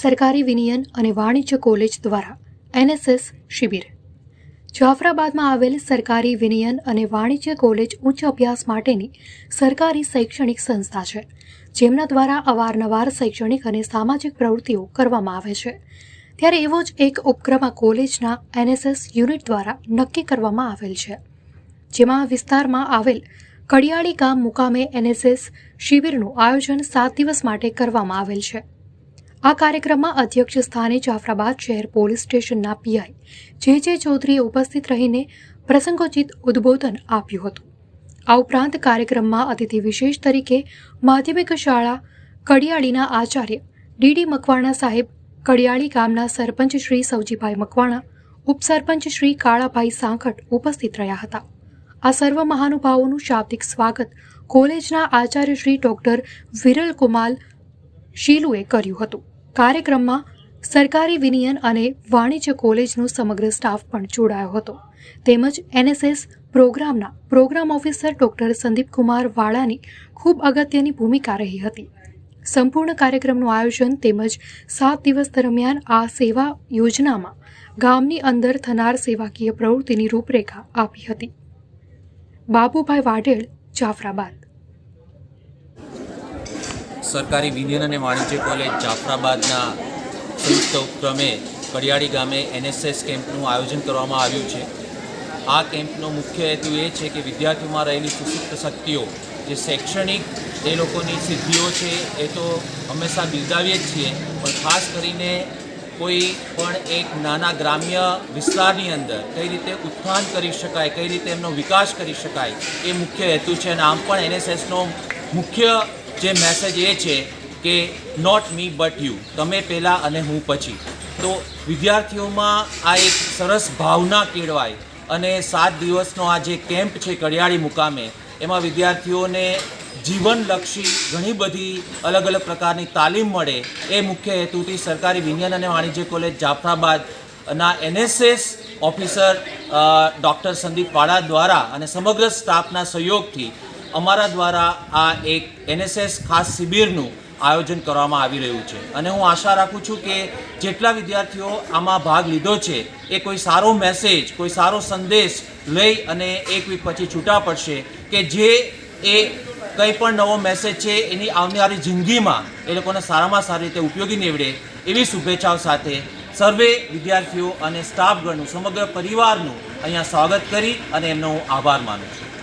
સરકારી વિનિયન અને વાણિજ્ય કોલેજ દ્વારા એનએસએસ શિબિર. જાફરાબાદમાં આવેલ સરકારી વિનિયન અને વાણિજ્ય કોલેજ ઉચ્ચ અભ્યાસ માટેની સરકારી શૈક્ષણિક સંસ્થા છે, જેમના દ્વારા અવારનવાર શૈક્ષણિક અને સામાજિક પ્રવૃત્તિઓ કરવામાં આવે છે. ત્યારે એવો જ એક ઉપક્રમ આ કોલેજના એનએસએસ યુનિટ દ્વારા નક્કી કરવામાં આવેલ છે. જેમાં વિસ્તારમાં આવેલ કડિયાળી ગામ મુકામે એનએસએસ શિબિરનું આયોજન સાત દિવસ માટે કરવામાં આવેલ છે. આ કાર્યક્રમમાં અધ્યક્ષ સ્થાને જાફરાબાદ શહેર પોલીસ સ્ટેશનના પીઆઈ જે જે ચૌધરીએ ઉપસ્થિત રહીને પ્રસંગોચિત ઉદ્બોધન આપ્યું હતું. આ ઉપરાંત કાર્યક્રમમાં અતિથિ વિશેષ તરીકે માધ્યમિક શાળા કડિયાળીના આચાર્ય ડીડી મકવાણા સાહેબ, કડિયાળી ગામના સરપંચ શ્રી સવજીભાઈ મકવાણા, ઉપસરપંચ શ્રી કાળાભાઈ સાંખટ ઉપસ્થિત રહ્યા હતા. આ સર્વ મહાનુભાવોનું શાબ્દિક સ્વાગત કોલેજના આચાર્ય શ્રી ડોક્ટર વિરલ કુમાલ શીલુએ કર્યું હતું. કાર્યક્રમમાં સરકારી વિનિયન અને વાણિજ્ય કોલેજનો સમગ્ર સ્ટાફ પણ જોડાયો હતો. તેમજ એનએસએસ પ્રોગ્રામના programme officer doctor Sandeep Kumar વાળાની ખૂબ અગત્યની ભૂમિકા રહી હતી. સંપૂર્ણ કાર્યક્રમનું આયોજન તેમજ સાત દિવસ દરમિયાન આ સેવા યોજનામાં ગામની અંદર થનાર સેવાકીય પ્રવૃત્તિની રૂપરેખા આપી હતી. બાબુભાઈ વાઢેલ, જાફરાબાદ. સરકારી વિજ્ઞાન અને વાણિજ્ય કોલેજ જાફરાબાદના સંયુક્ત ઉપક્રમે કડિયાળી ગામે એનએસએસ કેમ્પનું આયોજન કરવામાં આવ્યું છે. આ કેમ્પનો મુખ્ય હેતુ એ છે કે વિદ્યાર્થીઓમાં રહેલી સુસુપ્ત શક્તિઓ, જે શૈક્ષણિક એ લોકોની સિદ્ધિઓ છે, એ તો હંમેશા બિરદાવીએ જ છીએ. પણ ખાસ કરીને કોઈ પણ એક નાના ગ્રામ્ય વિસ્તારની અંદર કઈ રીતે ઉત્થાન કરી શકાય, કઈ રીતે એમનો વિકાસ કરી શકાય, એ મુખ્ય હેતુ છે. અને આમ પણ એનએસએસનો મુખ્ય જે મેસેજ એ છે કે નોટ મી બટ યુ તમે પહેલાં અને હું પછી. તો વિદ્યાર્થીઓમાં આ એક સરસ ભાવના કેળવાય અને સાત દિવસનો આ જે કેમ્પ છે કડિયાળી મુકામે, એમાં વિદ્યાર્થીઓને જીવનલક્ષી ઘણી બધી અલગ અલગ પ્રકારની તાલીમ મળે. એ મુખ્ય હેતુથી સરકારી વિજ્ઞાન અને વાણિજ્ય college જાફરાબાદના NSS officer doctor Sandeep Vala દ્વારા અને સમગ્ર સ્ટાફના સહયોગથી અમારા દ્વારા આ એક એનએસએસ ખાસ શિબિરનું આયોજન કરવામાં આવી રહ્યું છે. અને હું આશા રાખું છું કે જેટલા વિદ્યાર્થીઓ આમાં ભાગ લીધો છે, એ કોઈ સારો મેસેજ કોઈ સારો સંદેશ લઈ અને એક વીક પછી છૂટા પડશે કે જે એ કંઈ પણ નવો મેસેજ છે, એની આવનારી જિંદગીમાં એ લોકોને સારામાં સારી રીતે ઉપયોગી નીવડે એવી શુભેચ્છાઓ સાથે સર્વે વિદ્યાર્થીઓ અને સ્ટાફગણનું સમગ્ર પરિવારનું અહીંયા સ્વાગત કરી અને એમનો હું આભાર માનું છું.